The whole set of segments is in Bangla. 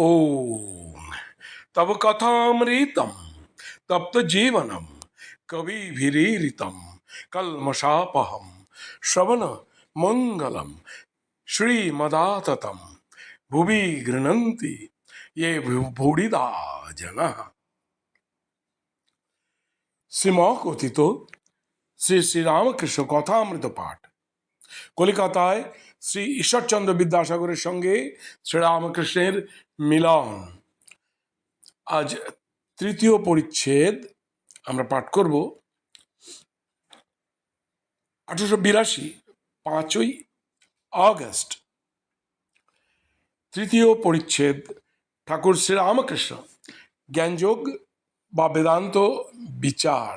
ओम। तब कथामृतम, तप्त जीवनम कवि भीरीतम कलमशापहम श्रवण मंगलम, श्रीमदाततम, भुवि गृणंती ये भूड़िदा जन। सीमा को तो श्री श्री रामकृष्ण कथामृत पाठ। कोलिकाताय শ্রী ঈশ্বরচন্দ্র বিদ্যাসাগরের সঙ্গে শ্রীরামকৃষ্ণের মিলন। আজ তৃতীয় পরিচ্ছেদ আমরা পাঠ করব। আঠারোশো বিরাশি, পাঁচই আগস্ট। তৃতীয় পরিচ্ছেদ, ঠাকুর শ্রীরামকৃষ্ণ, জ্ঞানযোগ বা বেদান্ত বিচার।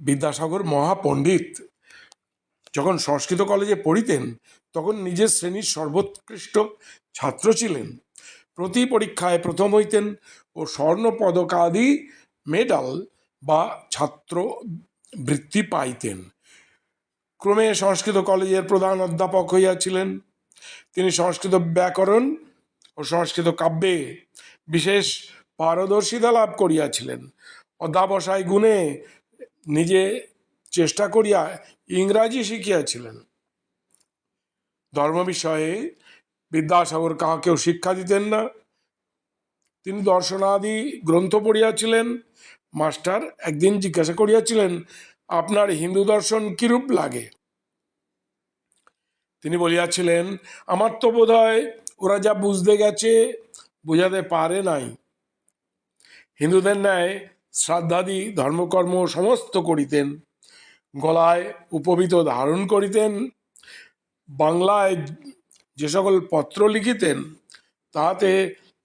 বিদ্যাসাগর মহাপণ্ডিত যখন সংস্কৃত কলেজে পড়িতেন, তখন নিজের শ্রেণির সর্বোৎকৃষ্ট ছাত্র ছিলেন। প্রতি পরীক্ষায় প্রথম হইতেন ও স্বর্ণ পদকাদি মেডাল বা ছাত্র বৃত্তি পাইতেন। ক্রমে সংস্কৃত কলেজের প্রধান অধ্যাপক হইয়াছিলেন। তিনি সংস্কৃত ব্যাকরণ ও সংস্কৃত কাব্যে বিশেষ পারদর্শিতা লাভ করিয়াছিলেন। অধ্যাবসায় গুণে নিজে চেষ্টা করিয়া ইংরাজি শিখিয়াছিলেন। ধর্ম বিষয়ে বিদ্যাসাগর কাহাকেও শিক্ষা দিতেন না। তিনি দর্শনাদি গ্রন্থ পড়িয়াছিলেন। মাস্টার একদিন জিজ্ঞাসা করিয়াছিলেন, আপনার হিন্দু দর্শন কিরূপ লাগে? তিনি বলিয়াছিলেন, আমার তো বোধ হয় ওরা যা বুঝতে গেছে বোঝাতে পারে নাই। হিন্দুদের ন্যায় শ্রাদ্ধাদি ধর্মকর্ম সমস্ত করিতেন। গলায় উপবিত ধারণ করিতেন, বাংলায় যে সকল পত্র লিখিতেন, তাহাতে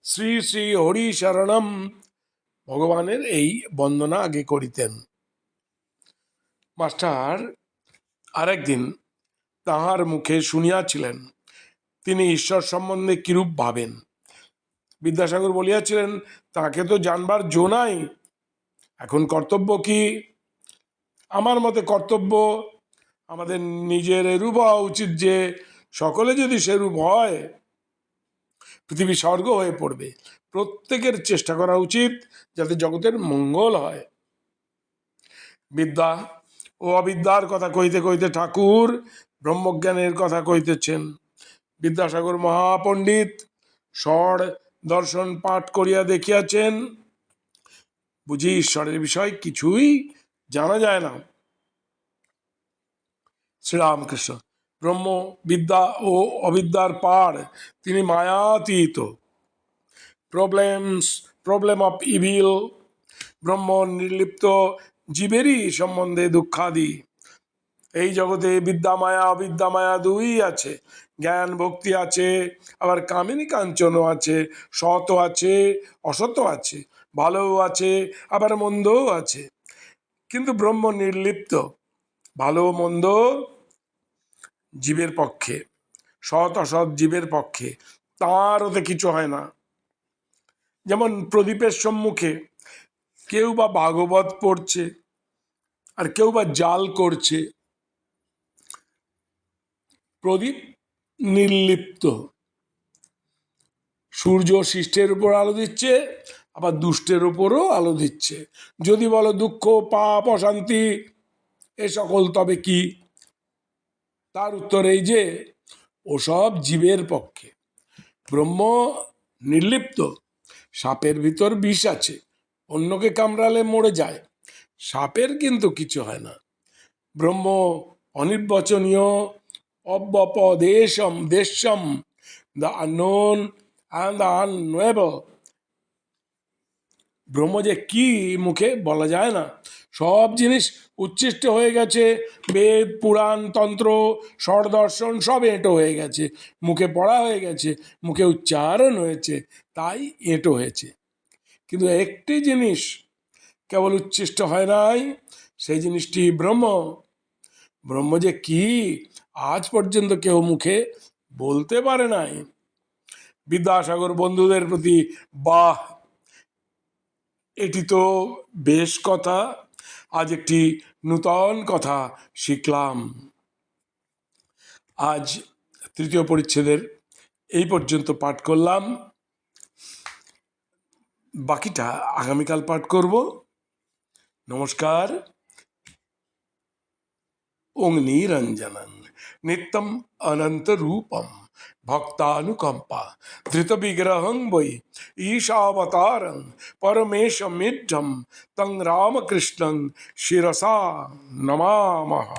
শ্রী শ্রী হরি শরণম ভগবানের এই বন্দনা আগে করিতেন। মাস্টার আরেকদিন তাহার মুখে শুনিয়াছিলেন, তিনি ঈশ্বর সম্বন্ধে কিরূপ ভাবেন? বিদ্যাসাগর বলিয়াছিলেন, তাকে তো জানবার জো নাই, এখন কর্তব্য কি? আমার মতে কর্তব্য আমাদের নিজের এরূপ হওয়া উচিত যে সকলে যদি সেরূপ হয়, পৃথিবী স্বর্গ হয়ে পড়বে। প্রত্যেকের চেষ্টা করা উচিত যাতে জগতের মঙ্গল হয়। বিদ্যা ও অবিদ্যার কথা কইতে কইতে ঠাকুর ব্রহ্মজ্ঞানের কথা কইতেছেন বিদ্যাসাগর মহাপণ্ডিত স্বর দর্শন পাঠ করিয়া দেখিয়াছেন, বুঝি ঈশ্বরের বিষয় কিছুই জানা যায় না। শ্রীরামকৃষ্ণ ব্রহ্ম বিদ্যা ও অবিদ্যার পার, তিনি মায়াতীত। Problems problem of evil Brahman নির্লিপ্ত, জীবেরই সম্বন্ধে দুঃখাদি। এই জগতে বিদ্যা মায়া, অবিদ্যা মায়া দুই আছে। জ্ঞান ভক্তি আছে, আবার কামিনী কাঞ্চনও আছে সৎ আছে অসৎ আছে, ভালোও আছে, আবার মন্দও আছে। কিন্তু ব্রহ্ম নির্লিপ্ত, ভালো মন্দ জীবের পক্ষে, সৎ অসৎ জীবের পক্ষে, তাঁর ওতে কিছু হয় না। যেমন প্রদীপের সম্মুখে কেউ বা ভাগবত পড়ছে আর কেউ বা জাল করছে, প্রদীপ নির্লিপ্ত। সূর্য সৃষ্টের উপর আলো দিচ্ছে আবার দুষ্টের ওপরও আলো দিচ্ছে। যদি বলো দুঃখ, পাপ, অশান্তি, এ সকল তবে কি? তার উত্তর এই যে ওসব জীবের পক্ষে। ব্রহ্ম নির্লিপ্ত, সাপের ভিতর বিষ আছে, অন্যকে কামড়ালে মরে যায়। সাপের কিন্তু কিছু হয় না। ব্রহ্ম অনির্বচনীয়, অব্যপদেশম, Deschamps, the unknown and the unknowable. Brahman যে কি মুখে বলা যায় না। সব জিনিস উচ্ছিষ্ট হয়ে গেছে, বেদ, পুরাণ, তন্ত্র, স্বরদর্শন সব এঁটো হয়ে গেছে, মুখে পড়া হয়ে গেছে, মুখে উচ্চারণ হয়েছে, তাই এঁটো হয়েছে। কিন্তু একটি জিনিস কেবল উচ্ছিষ্ট হয় নাই, সেই জিনিসটি ব্রহ্ম। ব্রহ্ম যে কি, আজ পর্যন্ত কেউ মুখে বলতে পারে নাই। বিদ্যাসাগর বন্ধুদের প্রতি বাহ এটি তো বেশ কথা। আজ একটি নূতন কথা শিখলাম। আজ তৃতীয় পরিচ্ছেদের এই পর্যন্ত পাঠ করলাম। বাকিটা আগামীকাল পাঠ করব। নমস্কার। ওং নিরঞ্জনং নিত্যম অনন্ত রূপম। ভক্তানুকম্পা ধৃত বিগ্রহং বৈ ঈশাবতারং পরমেশমিঢ্ঢম তং রামকৃষ্ণং শিরসা নমামহ